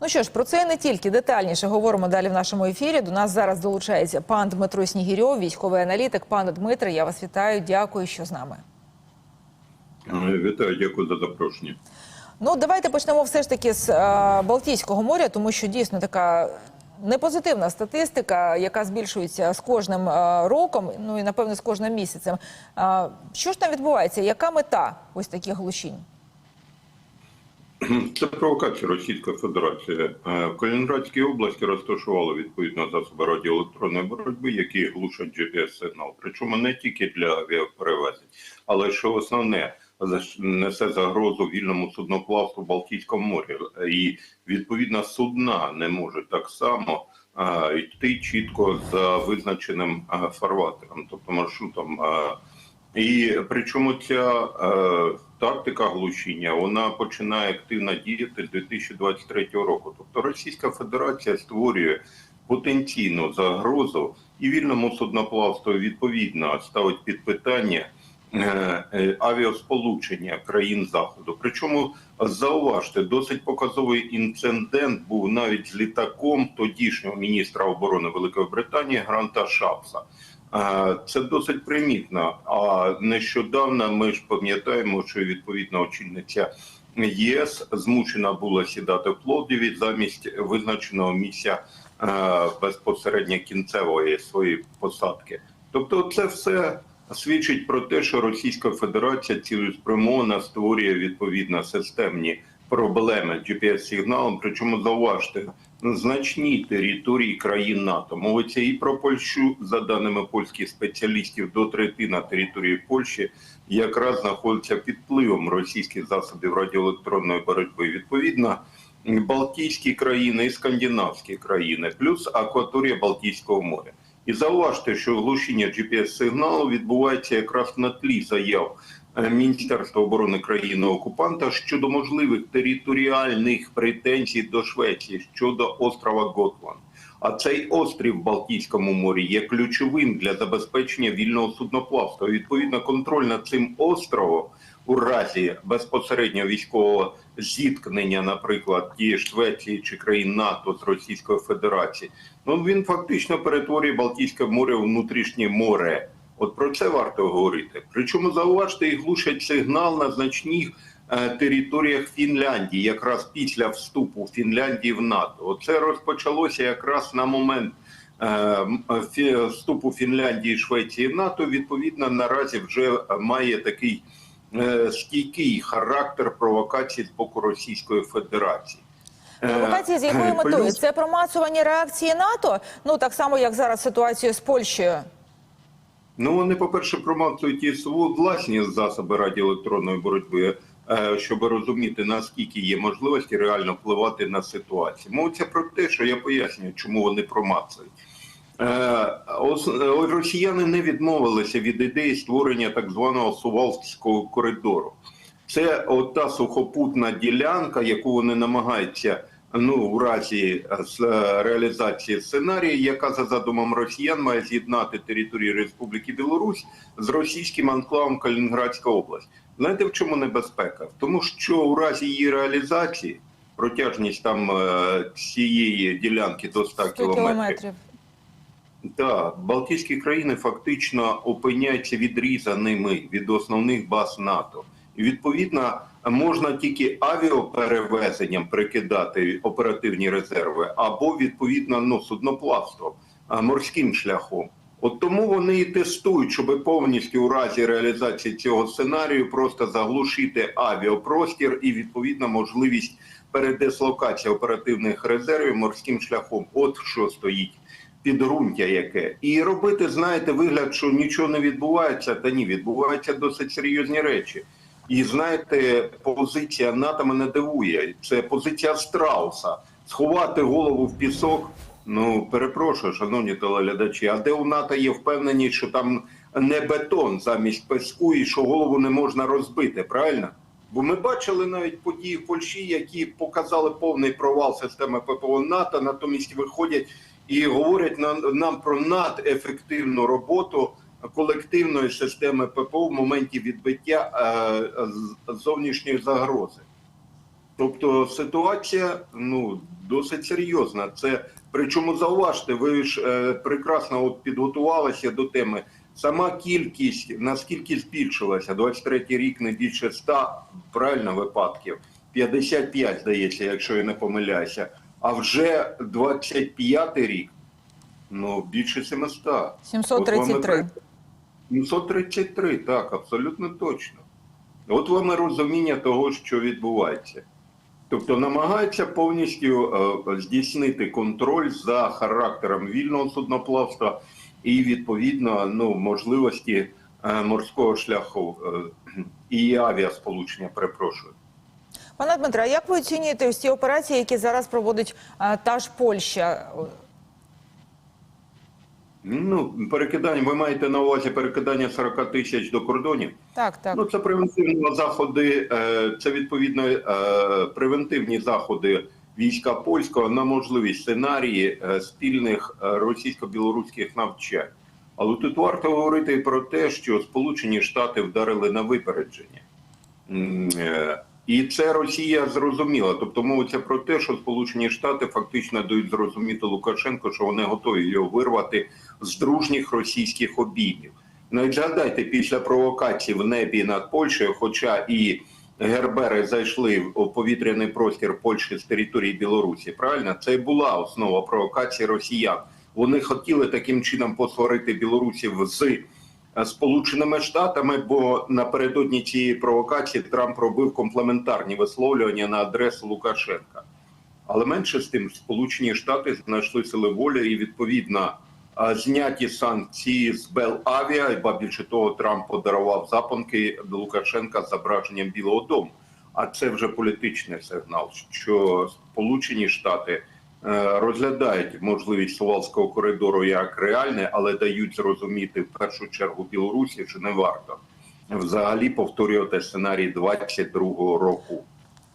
Ну що ж, про це і не тільки детальніше говоримо далі в нашому ефірі. До нас зараз долучається пан Дмитро Снігірьов, військовий аналітик. Пане Дмитре, я вас вітаю. Дякую, що з нами. Е, Вітаю, дякую за запрошення. Ну, давайте почнемо все ж таки з е, Балтійського моря, тому що дійсно така непозитивна статистика, яка збільшується з кожним е, роком, ну і напевно з кожним місяцем. Е, що ж там відбувається? Яка мета ось таких глушінь? Це провокація Російської Федерації. Е, В Калінінградській області розташували відповідно засоби радіоелектронної боротьби, які глушать GPS-сигнал. Причому не тільки для авіаперевезень, але що основне несе загрозу вільному судноплавству в Балтійському морі. І відповідно судна не можуть так само а, йти чітко за визначеним а, фарватером, тобто маршрутом. І причому ця е, тактика глушіння вона починає активно діяти з 2023 року. Тобто Російська Федерація створює потенційну загрозу і вільному судноплавству відповідно ставить під питання е, е, авіасполучення країн заходу. Причому зауважте, досить показовий інцидент був навіть з літаком тодішнього міністра оборони Великої Британії Гранта Шапса. Це досить примітно. А нещодавно ми ж пам'ятаємо, що відповідна очільниця ЄС змушена була сідати в Пловдіві замість визначеного місця е, безпосередньо кінцевої своєї посадки. Тобто, це все свідчить про те, що Російська Федерація цілеспрямовано створює відповідно системні проблеми GPS-сигналом. Причому зауважте значні території країн НАТО. Мовиться і про Польщу, за даними польських спеціалістів, до третина території Польщі якраз знаходиться під впливом російських засобів радіоелектронної боротьби. Відповідно, Балтійські країни і скандинавські країни, плюс акваторія Балтійського моря. І зауважте, що глушіння GPS-сигналу відбувається якраз на тлі заяв Міністерства оборони країни-окупанта щодо можливих територіальних претензій до Швеції щодо острова Готланд. А цей острів в Балтійському морі є ключовим для забезпечення вільного судноплавства. Відповідно, контроль над цим островом у разі безпосереднього військового зіткнення, наприклад, тієї Швеції чи країн НАТО з Російською Федерацією, ну він фактично перетворює Балтійське море в внутрішнє море. От про це варто говорити. Причому зауважте і глушать сигнал на значних е, територіях Фінляндії, якраз після вступу Фінляндії в НАТО. Оце розпочалося якраз на момент е, вступу Фінляндії, Швеції в НАТО. Відповідно, наразі вже має такий е, стійкий характер провокації з боку Російської Федерації. Провокації з якою метою? Це промацування реакції НАТО? Ну так само, як зараз ситуацію з Польщею. Ну, вони, по-перше, промацують і свої власні засоби радіоелектронної боротьби, е, щоб розуміти, наскільки є можливості реально впливати на ситуацію. Мовиться про те, що я пояснюю, чому вони промацують. Е, ос- Росіяни не відмовилися від ідеї створення так званого Сувалського коридору. Це та сухопутна ділянка, яку вони намагаються ну в разі е, е, реалізації сценарію, яка за задумом росіян має з'єднати територію Республіки Білорусь з російським анклавом Калінінградська область. Знаєте, в чому небезпека? В тому, що у разі її реалізації протяжність там е, цієї ділянки до 100 100 кілометрів. кілометрів. Так, Балтійські країни фактично опиняються відрізаними від основних баз НАТО. І відповідно можна тільки авіаперевезенням прикидати оперативні резерви, або відповідно ну, судноплавством, морським шляхом. От тому вони і тестують, щоб повністю у разі реалізації цього сценарію просто заглушити авіапростір і відповідно можливість передислокації оперативних резервів морським шляхом. От що стоїть підґрунтя яке. І робити, знаєте, вигляд, що нічого не відбувається, та ні, відбуваються досить серйозні речі. І знаєте, позиція НАТО мене дивує. Це позиція страуса. Сховати голову в пісок. Ну, перепрошую, шановні телеглядачі, а де у НАТО є впевненість, що там не бетон замість песку і що голову не можна розбити, правильно? Бо ми бачили навіть події в Польщі, які показали повний провал системи ППО НАТО, натомість виходять і говорять нам, про надефективну роботу колективної системи ППО в моменті відбиття е, зовнішньої загрози. Тобто ситуація ну досить серйозна. Це причому зауважте, ви ж е, прекрасно от підготувалися до теми. Сама кількість наскільки збільшилася? 23 рік не більше 100, правильно випадків, 55, здається, якщо я не помиляюся. А вже 25 рік, ну більше 700. От вам і 733. 733, так, абсолютно точно. От вам і розуміння того, що відбувається. Тобто намагаються повністю е, здійснити контроль за характером вільного судноплавства і відповідно ну, можливості е, морського шляху е, і авіасполучення, перепрошую. Пане Дмитре, а як ви оцінюєте ось ці операції, які зараз проводить е, та ж Польща? Ну, перекидання, ви маєте на увазі перекидання 40 тисяч до кордонів? Так, так. Ну, це превентивні заходи, е, це відповідно е, превентивні заходи війська польського на можливість сценарії е, спільних російсько-білоруських навчань. Але тут варто говорити і про те, що Сполучені Штати вдарили на випередження. І це Росія зрозуміла. Тобто мовиться про те, що Сполучені Штати фактично дають зрозуміти Лукашенко, що вони готові його вирвати з дружніх російських обіймів. Ну і згадайте, після провокації в небі над Польщею, хоча і гербери зайшли в повітряний простір Польщі з території Білорусі, правильно, це і була основа провокації росіян. Вони хотіли таким чином посварити білорусів з Сполученими Штатами, бо напередодні цієї провокації Трамп робив комплементарні висловлювання на адресу Лукашенка. Але менше з тим, Сполучені Штати знайшли сили волі і відповідно зняті санкції з Белавіа, і ба більше того, Трамп подарував запонки до Лукашенка з зображенням Білого Дому. А це вже політичний сигнал, що Сполучені Штати е, розглядають можливість Сувалського коридору як реальне, але дають зрозуміти в першу чергу Білорусі, що не варто взагалі повторювати сценарій 22-го року.